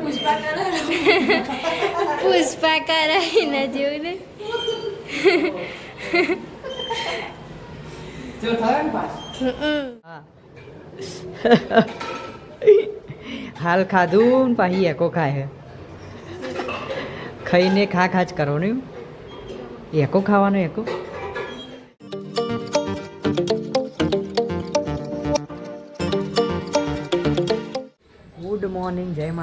પુષ્પા કરે પુષ્પા કરાવીને જેવું ને ને. હાલ ખાધું ને પાછી એકો ખાય ખાઈને ખા ખા જ કરો ને એકો ખાવાનો એકો?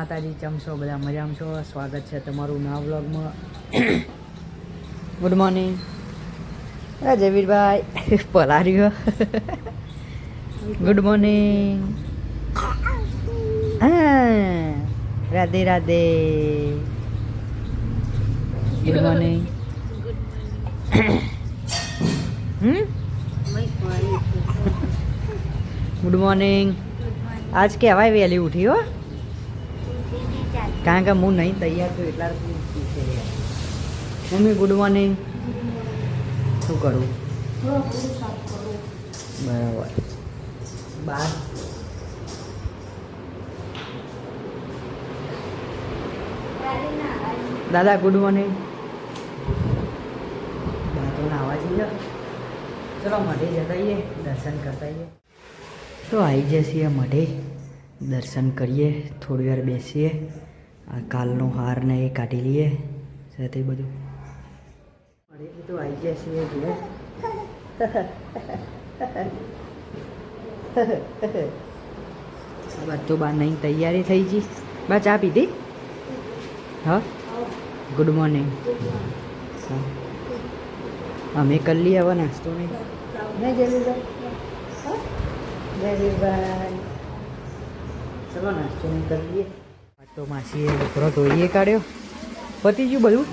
માતાજી ચમ છો? બધા મજામાં છો? સ્વાગત છે તમારું નવા વ્લોગમાં. ગુડ મોર્નિંગ અરે જયવીરભાઈ પલાર્યો. ગુડ મોર્નિંગ હા, Radhe Radhe. Good morning good morning આજ કહેવાય વહેલી ઉઠી હો. કારણ કે હું નહીં તૈયાર છું એટલા. મમ્મી ગુડ મોર્નિંગ શું કરું? બરાબર. બાર. દાદા ગુડ મોર્નિંગ તો નાવા જઈએ ચલો, મઢે જતા આવીએ, દર્શન કરતા આવીએ. તો આવી જઈએ મઢે. દર્શન કરીએ, થોડી વાર બેસીએ. આ કાલનો હાર ને એ કાઢી લઈએ. સાથે બધું. મઢેથી તો આવી ગયા છીએ ઘેર. તો બા નહીં તૈયારી થઈ ગઈ. બા ચા પીધી? હા? ગુડ મોર્નિંગ અમે કરી લઈએ હવે નાસ્તો નહીં જયવીરભાઈ ચલો નાસ્તો નહીં કરી લઈએ. તો માસીએ છોકરો ધોઈએ કાઢ્યો. પતી ગયું બધું.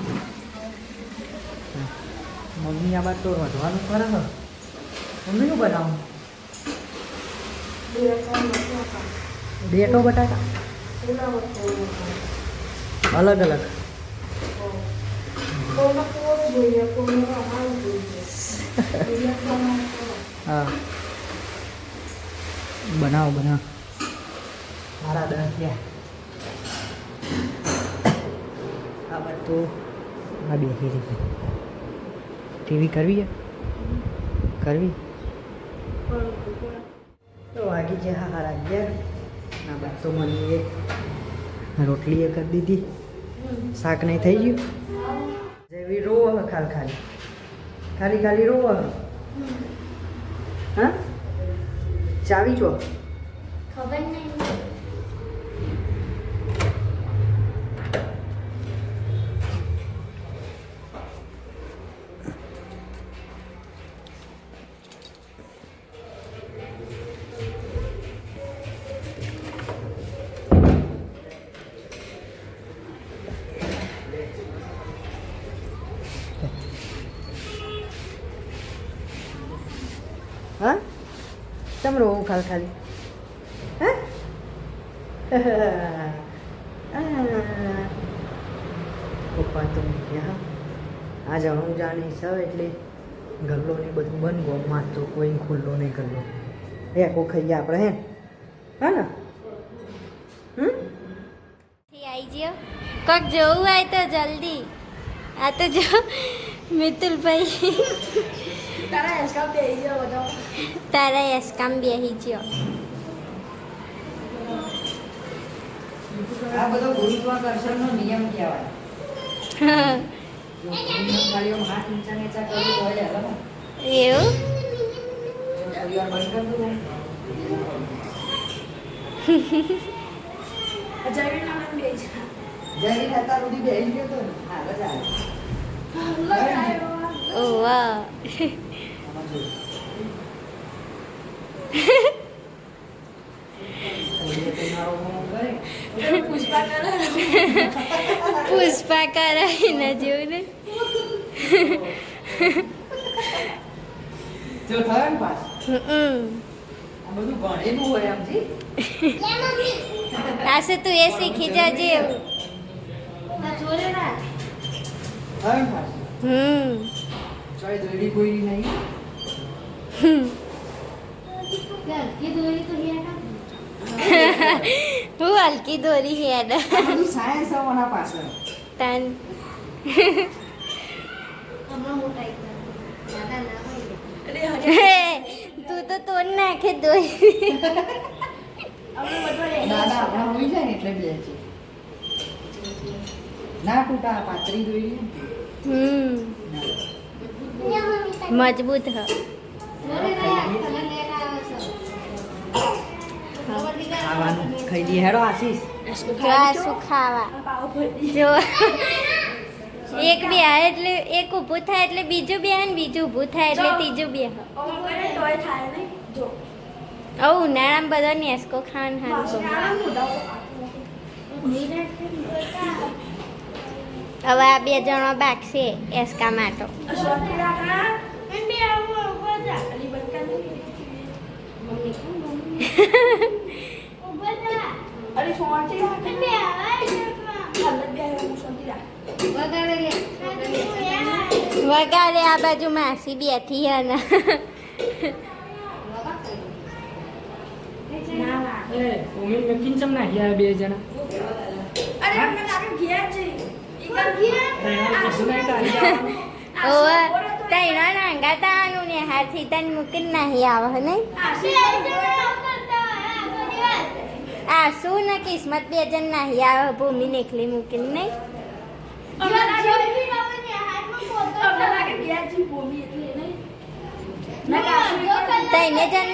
મમ્મી આ બાદ તો વધવાનું ને મમ્મી શું બનાવું? બેટો બટાકા. અલગ અલગ. હા. બનાવો બનાવો. મારા દસ થયા આ તો આ બેસી રહી ટીવી કરવી કરવી? તો વાગી છે હા હારા અગિયાર. આ બાદ તો મને રોટલી એ કરી દીધી. શાક નહીં થઈ ગયું? જેવી રોવો ખાલી ખાલી. ખાલી ખાલી રો હા? ચાવી જો. ખબર નહીં. હા? તમે રોવું ખાલી ખાલી. હા. પપ્પા તો ગયા આ હું. જાણી સૌ એટલે ગલ્લો ને બધું બંધ ગોમાં તો કોઈ ખુલ્લો નહીં ગલ્લો. એ કો ખાઈએ આપણે, હે? હા ને? હમ? આવી ગયો. કોક જોવું હોય તો જલ્દી. આ તો જો મિતુલભાઈ. તારા હેસકા બેહી જાવ બધા તારા એસકામ બેહી ગયો આ બધો ગુરુત્વાકર્ષણનો નિયમ કહેવાય એવું થોડી વાર બંધ કરી દઉં જયવીર નામ બેહી જા જરી હતા સુધી બેસી ગયો તો હા બધા ઓ વાહ. પુષ્પા કરે પુષ્પા કરાવીને જેવું ને? જો થયો ને પાસ હમ. આ બધું ભણેલું હોય આમ જી. આશે તું એ શીખી જાજે ને હમ. ચોય જોડી કોઈ નહીં. હું હલકી દોરી હેડ. સાયન્સ આવવાના પાછળ તન. તું તો તોડ નાખે જાય ને કુટા પાતળી દોઈ હમ. મજબૂત હ. ખાવાનું ખાઈ લઈએ હેડો આશીષ. જો શું ખાવા જો. એક બે એટલે એક ઊભું થાય એટલે બીજું બે ને બીજું ઊભું થાય એટલે ત્રીજું બે. હવે ઉનાળામાં બધો નેસ્કો ખાવાનું હારું. હવે આ બે જણો બાકશે એસકા માટો. વગાડે આ બાજુ માસી બેઠી હે ગયા બે જણા અરે અમને લાગે ઘેર છે. ઈ ઓવે તૈણા નાંગા તાનું ને હાથી તન મૂકીને નહીં આવે ને આ શું ને કિસ્મત બે જન નહીં આવે ભૂમિ નીકળી મૂકીને નહીં જન લાગે- અમને લાગે ઘેર છે ભૂમિ એટલે નહીં. ના, કાશી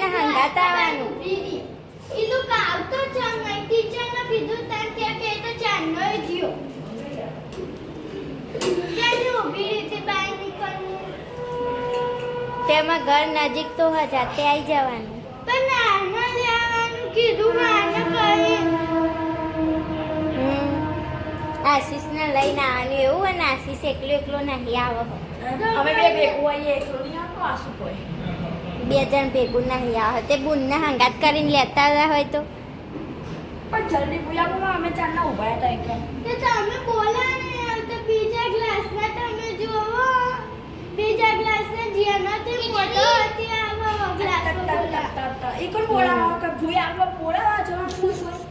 તઈને જણને હંગાત આવવાનું તેમાં ઘર નજીક તો હજાર તે આવી જવાનું હમ. આશીષને લઈને આવવાનું એવું અને આશીષ એકલો એકલો નહીં આવે. અમે બે ભેગું આવીએ એકલો નહીં આવતો કોઈ બે જણ ભેગું નહીં આવે. તે બુનને હંગાત કરીને લેતા આવ્યા હોય તો. પણ જલ્દી પૂજા અમે ચારના ઊભા હતા એકદમ તમે બોલા ને તો બીજા ગ્લાસના બીજા ગ્લાસના જેનાથી મોટો હતી આવો ગ્લાસ બોલા એ કોણ બોલાવા કે ભૂઈ આગળ બોલાવા જવા ખુશ હોય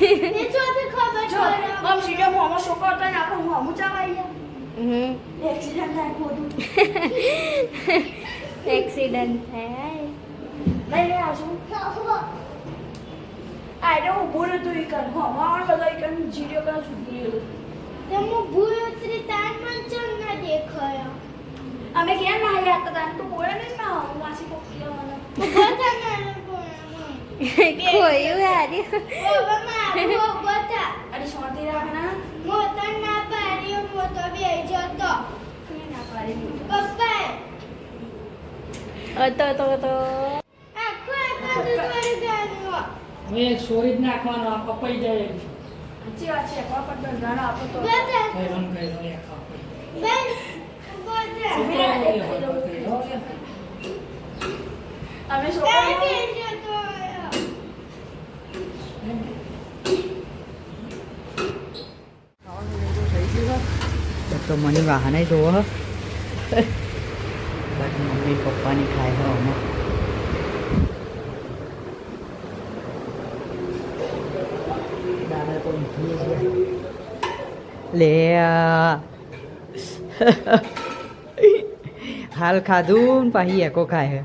એ ચોથી ખબર જો પડે આમ સીધો મોમો છોકરો હતો ને આપણે હું અમુ ચાવાઈ ગયા હમ એક્સિડન્ટ થાય ખોટું એક્સિડન્ટ થાય લઈ લે આશું આ એટલે ઊભું રહેતું ઈ કન હવા બધા ઈ કન જીડ્યો કન છૂટી ગયેલું તમે ભૂલ ઉતરી તાર પણ ચમ ના દેખાયો અમે ક્યાં ના આવ્યા? હતા તાન તો બોલે નહીં ના હું વાસી કોકી આવવાના ઊભો થા મારા કોણામાં ખોયું હાર્યું ઊભો મારું ઊભો થા અરે શાંતિ રાખના મોતો ના પાડ્યો મોતો બે જતો ના પાડી. પપ્પા હતો. તો તો આખો આખો દુધવાળી ગાનો હવે સોરી જ નાખવાનો આ કપાઈ જાય સાચી વાત છે એકવાર પણ દંડાનો આપો તો. થા કઈ રમ કઈ બેન ઊભો થા તો મને વાહને જોવો બાકી મમ્મી પપ્પાની ખાય હો અમે. લે. હાલ ખાધું પાછી એકો ખાય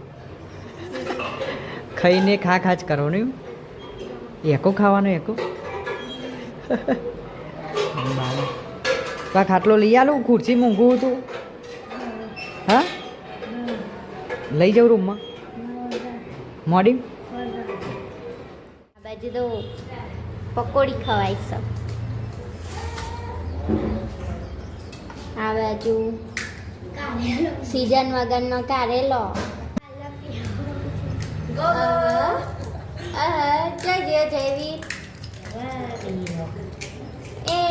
ખાઈને ખા ખા જ કરો ને એકો ખાવાનો એકો? પા ખાટલો લઈ આલું? ખુરશી મૂંઘું હતું? હા? લઈ જાઉં રૂમમાં? મોડી? બાજુ તો પકોડી ખવાય છે. આ બાજુ સીઝન વગરનો કારેલો જજો જેવી એ.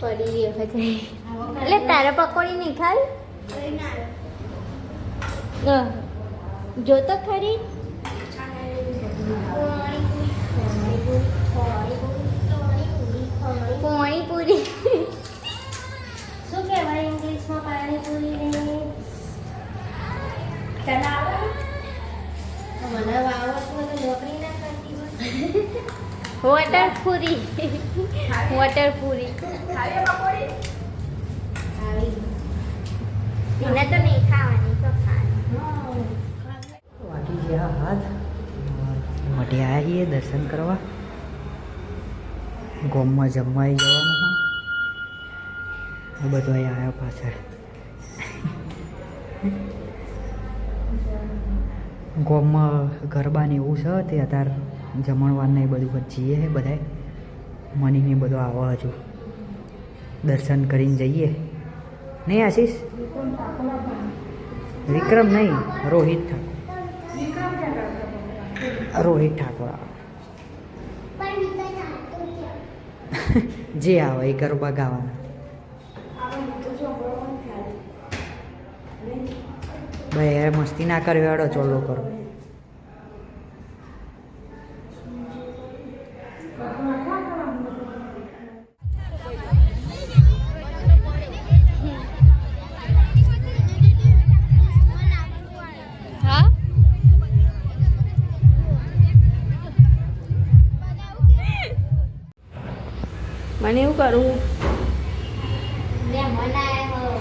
પડી ગયો પછી. એટલે તારે પકોડી નહીં ખાવી? જો તો ખરી પાણીપુરી શું કહેવાય ઇંગ્લિશમાં પાણીપુરીને ચના આવે મને વાવતું તો નોકરી ના કરતી વોટર પૂરી વોટર પૂરી ખાલી પકોડી આવી એને તો નહીં ખાવાની તો ખાવાની વાગી ગયા હાથ મઢે આવ્યા છીએ દર્શન કરવા. ગોમમાં જમવા જવાનું આ બધો અહીં આવ્યા પાછળ. ગોમમાં ગરબા ને એવું છે તે અત્યારે જમણવારને એ બધું જઈએ છે બધાય. મનીને બધું આવવા હજુ. દર્શન કરીને જઈએ. નહીં આશીષ? વિક્રમ નહીં, રોહિત ઠાકોર. રોહિત ઠાકોર આવે પણ વિકલ ચાલતો છે જે આવે એ ગરબા ગાવાના. ભાઈ યાર મસ્તી ના કરવી હેડો ચોલો કરો. મને એવું કરું. લે મનાય હો.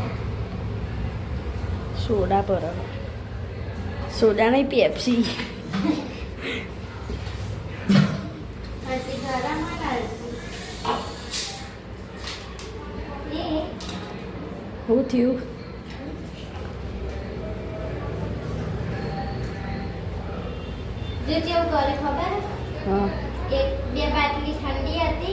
સોડા પર. સોડા નહીં પેપ્સી. શું થયું? જો જેવું કરે ખબર? હા. એક બે બાટલી ઠંડી હતી.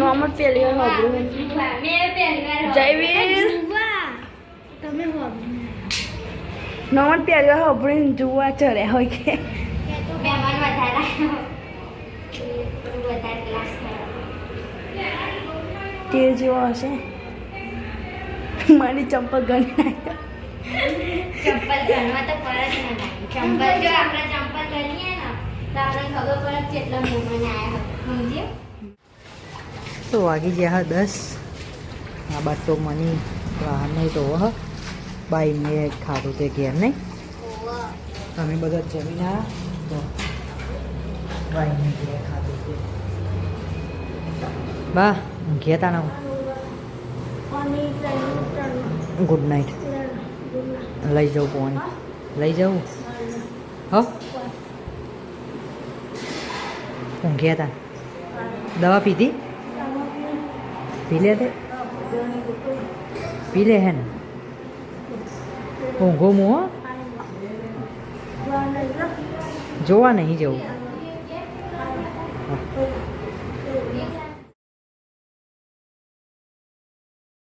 મમ્મી અમર વાતો વાર એટલે મે પેલી વાર. જયવીર તમે હોબળું નો અમર પેલી વાર સાંભળ્યું જોવા ચડ્યા હોય કે. મહેમાન વધારે તે જેવો હશે. મારી ચંપલ ગણી નાખ્યો. ચંપલ ગણવા તો પરત ના. ચંપલ જો આપણે ચંપલ ગણીએ ને, તો આપણે ખબર પડે કેટલા મોમાં આવ્યા સમજ્યો? તો વાગી ગયા હા દસ. આ બાદ તો મની બહાર નહીં તો હ. બાઈ મેં ખાધું તે ઘેર નહીં. તમે બધા જમીન આવ્યા તો બાઈને ઘેર ખાધું બા ઊંઘ્યા તા ના ગુડ નાઇટ લઈ જાઉં ફોન લઈ જાઉં? હ? ઊંઘ્યા હતા દવા પીધી? લે તે? પી લે હે ને? ઊંઘો મો જોવા નહીં જવું.